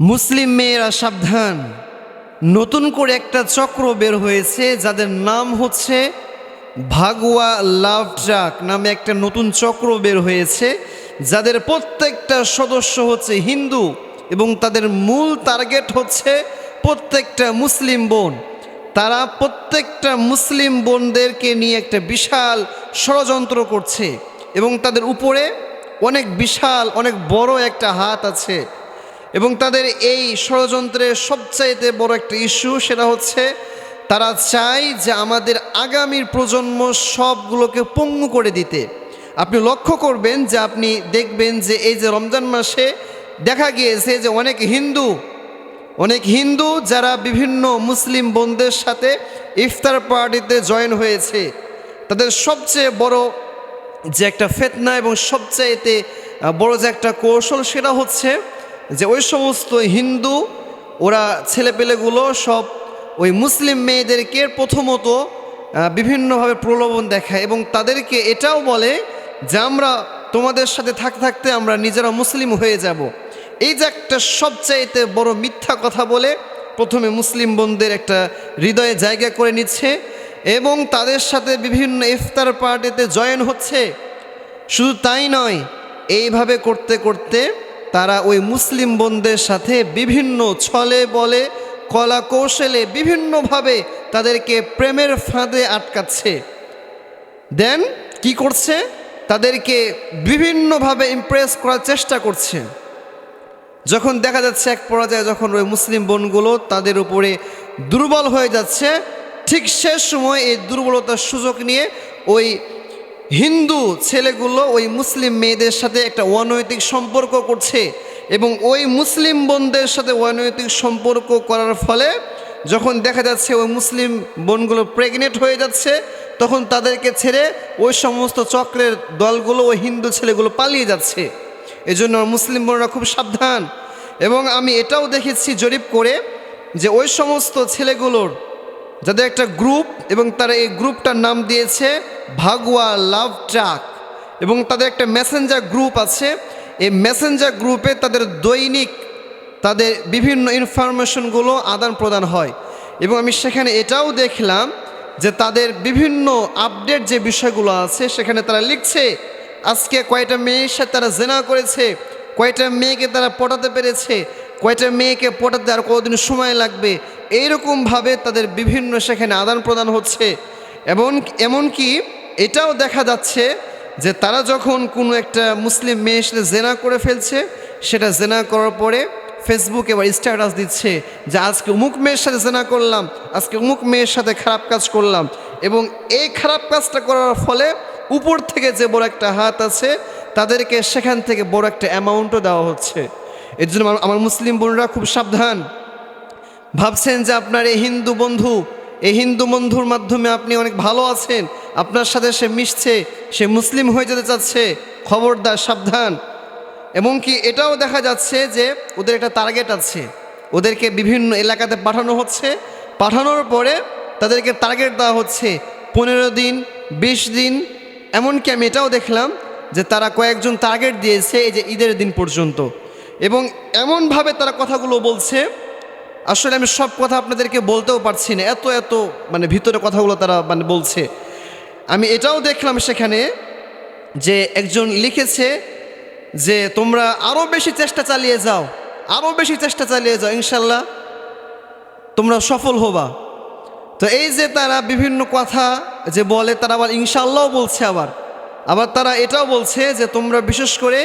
মুসলিম মেয়েরা সাবধান। নতুন করে একটা চক্র বের হয়েছে যাদের নাম হচ্ছে ভাগুয়া লাভ ট্রাক নামে একটা নতুন চক্র বের হয়েছে। যাদের প্রত্যেকটা সদস্য হচ্ছে হিন্দু এবং তাদের মূল টার্গেট হচ্ছে প্রত্যেকটা মুসলিম বোন। তারা প্রত্যেকটা মুসলিম বোনদেরকে নিয়ে একটা বিশাল ষড়যন্ত্র করছে এবং তাদের উপরে অনেক বিশাল, অনেক বড় একটা হাত আছে। এবং তাদের এই ষড়যন্ত্রের সবচাইতে বড় একটা ইস্যু সেটা হচ্ছে তারা চায় যে আমাদের আগামীর প্রজন্ম সবগুলোকে পঙ্গু করে দিতে। আপনি লক্ষ্য করবেন যে আপনি দেখবেন যে এই যে রমজান মাসে দেখা গিয়েছে যে অনেক হিন্দু অনেক হিন্দু যারা বিভিন্ন মুসলিম বোনদের সাথে ইফতার পার্টিতে জয়েন হয়েছে। তাদের সবচেয়ে বড় যে একটা ফেতনা এবং সবচাইতে বড় যে একটা কৌশল সেটা হচ্ছে যে ওই সমস্ত হিন্দু, ওরা ছেলেপেলেগুলো সব ওই মুসলিম মেয়েদেরকে প্রথমত বিভিন্নভাবে প্রলোভন দেখায় এবং তাদেরকে এটাও বলে যে আমরা তোমাদের সাথে থাকতে থাকতে আমরা নিজেরা মুসলিম হয়ে যাব। এই যে একটা সবচাইতে বড় মিথ্যা কথা বলে প্রথমে মুসলিম বোনদের একটা হৃদয়ে জায়গা করে নিচ্ছে এবং তাদের সাথে বিভিন্ন ইফতার পার্টিতে জয়েন হচ্ছে। শুধু তাই নয়, এইভাবে করতে করতে তারা ওই মুসলিম বোনদের সাথে বিভিন্ন ছলে বলে কলা কৌশলে বিভিন্নভাবে তাদেরকে প্রেমের ফাঁদে আটকাচ্ছে। দেন কি করছে? তাদেরকে বিভিন্নভাবে ইমপ্রেস করার চেষ্টা করছে। যখন দেখা যাচ্ছে এক পর্যায়ে যখন ওই মুসলিম বোনগুলো তাদের উপরে দুর্বল হয়ে যাচ্ছে, ঠিক শেষ সময় এই দুর্বলতার সুযোগ নিয়ে ওই হিন্দু ছেলেগুলো ওই মুসলিম মেয়েদের সাথে একটা অনৈতিক সম্পর্ক করছে এবং ওই মুসলিম বোনদের সাথে অনৈতিক সম্পর্ক করার ফলে যখন দেখা যাচ্ছে ওই মুসলিম বোনগুলো প্রেগনেন্ট হয়ে যাচ্ছে, তখন তাদেরকে ছেড়ে ওই সমস্ত চক্রের দলগুলো ওই হিন্দু ছেলেগুলো পালিয়ে যাচ্ছে। এজন্য মুসলিম বোনরা খুব সাবধান। এবং আমি এটাও দেখেছি জরিপ করে যে ওই সমস্ত ছেলেগুলোর, যাদের একটা গ্রুপ এবং তারা এই গ্রুপটার নাম দিয়েছে ভাগুয়া লাভ ট্রাক এবং তাদের একটা মেসেঞ্জার গ্রুপ আছে। এই মেসেঞ্জার গ্রুপে তাদের দৈনিক তাদের বিভিন্ন ইনফরমেশনগুলো আদান প্রদান হয়। এবং আমি সেখানে এটাও দেখলাম যে তাদের বিভিন্ন আপডেট যে বিষয়গুলো আছে, সেখানে তারা লিখছে, আজকে কয়টা মেয়ের সাথে তারা জেনা করেছে, কয়টা মেয়েকে তারা পটাতে পেরেছে, কয়টা মেয়েকে পটাতে আর কতদিন সময় লাগবে? এইরকমভাবে তাদের বিভিন্ন সেখানে আদান প্রদান হচ্ছে। এবং এমনকি এটাও দেখা যাচ্ছে যে তারা যখন কোনো একটা মুসলিম মেয়ের সাথে জেনা করে ফেলছে, সেটা জেনা করার পরে ফেসবুকে বা স্ট্যাটাস দিচ্ছে যে আজকে অমুক মেয়ের সাথে জেনা করলাম, আজকে অমুক মেয়ের সাথে খারাপ কাজ করলাম এবং এই খারাপ কাজটা করার ফলে উপর থেকে যে বড় একটা হাত আছে, তাদেরকে সেখান থেকে বড় একটা অ্যামাউন্টও দেওয়া হচ্ছে। এর জন্য আমার মুসলিম বোনরা খুব সাবধান। ভাবছেন যে আপনার এই হিন্দু বন্ধু এই হিন্দু বন্ধুর মাধ্যমে আপনি অনেক ভালো আছেন, আপনার সাথে সে মিশছে, সে মুসলিম হয়ে যেতে চাচ্ছে, খবরদার, সাবধান। এমনকি এটাও দেখা যাচ্ছে যে ওদের একটা টার্গেট আছে, ওদেরকে বিভিন্ন এলাকাতে পাঠানো হচ্ছে। পাঠানোর পরে তাদেরকে টার্গেট দেওয়া হচ্ছে পনেরো দিন, বিশ দিন। এমনকি আমি এটাও দেখলাম যে তারা কয়েকজন টার্গেট দিয়েছে এই যে ঈদের দিন পর্যন্ত। এবং এমনভাবে তারা কথাগুলো বলছে আসলে আমি সব কথা আপনাদেরকে বলতেও পারছি না। এত এত মানে ভিতরে কথাগুলো তারা মানে বলছে। আমি এটাও দেখলাম সেখানে যে একজন লিখেছে যে, তোমরা আরও বেশি চেষ্টা চালিয়ে যাও আরও বেশি চেষ্টা চালিয়ে যাও, ইনশাল্লাহ তোমরা সফল হবা। তো এই যে তারা বিভিন্ন কথা যে বলে, তারা আবার ইনশাল্লাহও বলছে আবার। আবার তারা এটাও বলছে যে, তোমরা বিশেষ করে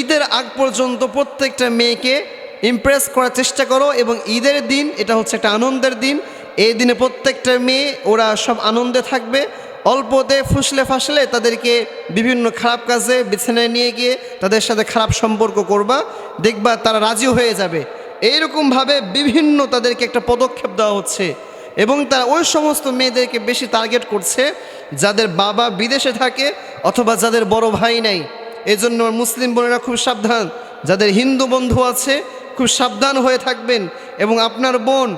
ঈদের আগ পর্যন্ত প্রত্যেকটা মেয়েকে ইমপ্রেস করার চেষ্টা করো এবং ঈদের দিন, এটা হচ্ছে একটা আনন্দের দিন। এই দিনে প্রত্যেকটা মেয়ে, ওরা সব আনন্দে থাকবে। অল্পতে ফুসলে ফাসলে তাদেরকে বিভিন্ন খারাপ কাজে বিছানায় নিয়ে গিয়ে তাদের সাথে খারাপ সম্পর্ক করবা। দেখবা তারা রাজি হয়ে যাবে। এইরকমভাবে বিভিন্ন তাদেরকে একটা পদক্ষেপ দেওয়া হচ্ছে। এবং তারা ওই সমস্ত মেয়েদেরকে বেশি টার্গেট করছে, যাদের বাবা বিদেশে থাকে অথবা যাদের বড় ভাই নাই। এই জন্য মুসলিম বোনেরা খুব সাবধান। যাদের হিন্দু বন্ধু আছে খুব সাবধান হয়ে থাকবেন এবং আপনার বোন,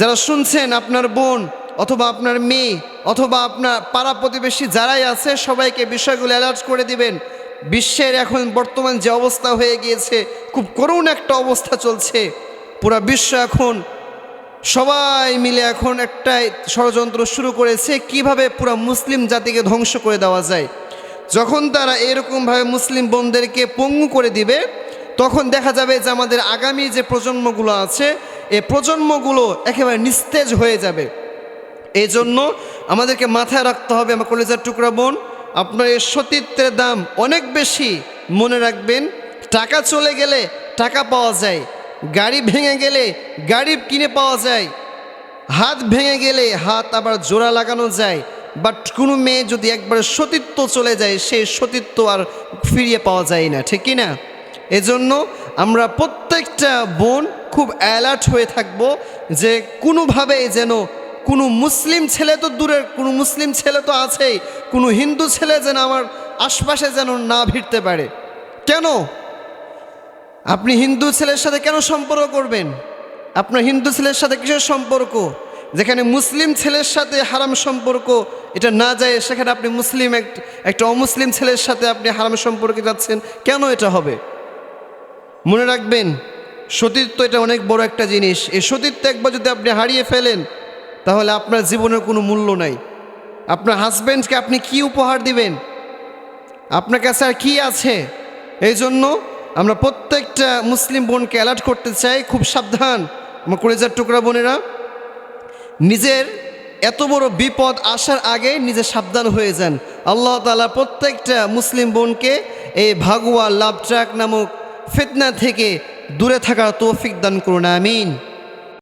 যারা শুনছেন আপনার বোন অথবা আপনার মেয়ে অথবা আপনার পাড়া প্রতিবেশী যারাই আছে, সবাইকে বিষয়গুলো অ্যালার্ট করে দিবেন। বিশ্বের এখন বর্তমান যে অবস্থা হয়ে গিয়েছে, খুব করুণ একটা অবস্থা চলছে। পুরা বিশ্ব এখন সবাই মিলে এখন একটাই ষড়যন্ত্র শুরু করেছে, কীভাবে পুরো মুসলিম জাতিকে ধ্বংস করে দেওয়া যায়। যখন তারা এরকমভাবে মুসলিম বোনদেরকে পঙ্গু করে দিবে তখন দেখা যাবে যে আমাদের আগামী যে প্রজন্মগুলো আছে এই প্রজন্মগুলো একেবারে নিস্তেজ হয়ে যাবে। এই জন্য আমাদেরকে মাথায় রাখতে হবে, আমার কলেজার টুকরা বোন, আপনার এই সতীত্বের দাম অনেক বেশি। মনে রাখবেন, টাকা চলে গেলে টাকা পাওয়া যায়, গাড়ি ভেঙে গেলে গাড়ি কিনে পাওয়া যায়, হাত ভেঙে গেলে হাত আবার জোড়া লাগানো যায়, বাট কোনো মেয়ে যদি একবার সতীত্ব চলে যায় সেই সতীত্ব আর ফিরিয়ে পাওয়া যায় না, ঠিক কি না? এজন্য আমরা প্রত্যেকটা বোন খুব অ্যালার্ট হয়ে থাকব যে কোনোভাবে যেন কোনো মুসলিম ছেলে তো দূরের, কোনো মুসলিম ছেলে তো আছেই, কোনো হিন্দু ছেলে যেন আমার আশপাশে যেন না ভিড়তে পারে। কেন? আপনি হিন্দু ছেলের সাথে কেন সম্পর্ক করবেন? আপনার হিন্দু ছেলের সাথে কিসের সম্পর্ক? যেখানে মুসলিম ছেলের সাথে হারাম সম্পর্ক, এটা না যায়, সেখানে আপনি মুসলিম এক- একটা অমুসলিম ছেলের সাথে আপনি হারাম সম্পর্কে যাচ্ছেন, কেন এটা হবে? মনে রাখবেন, সতীত্ব এটা অনেক বড় একটা জিনিস। এই সতীত্ব একবার যদি আপনি হারিয়ে ফেলেন, তাহলে আপনার জীবনের কোনো মূল্য নাই। আপনার হাজব্যান্ডকে আপনি কি উপহার দিবেন? আপনার কাছে আর কি আছে? এই জন্য আমরা প্রত্যেকটা মুসলিম বোনকে অ্যালার্ট করতে চাই, খুব সাবধান। আমার কলেজার টুকরা বোনেরা, নিজের এত বড় বিপদ আসার আগে নিজে সাবধান হয়ে যান। আল্লাহ তালা প্রত্যেকটা মুসলিম বোনকে এই ভাগুয়া লাভ ট্রাক নামক ফিতনা থেকে দূরে থাকার তৌফিক দান করুন আমিন।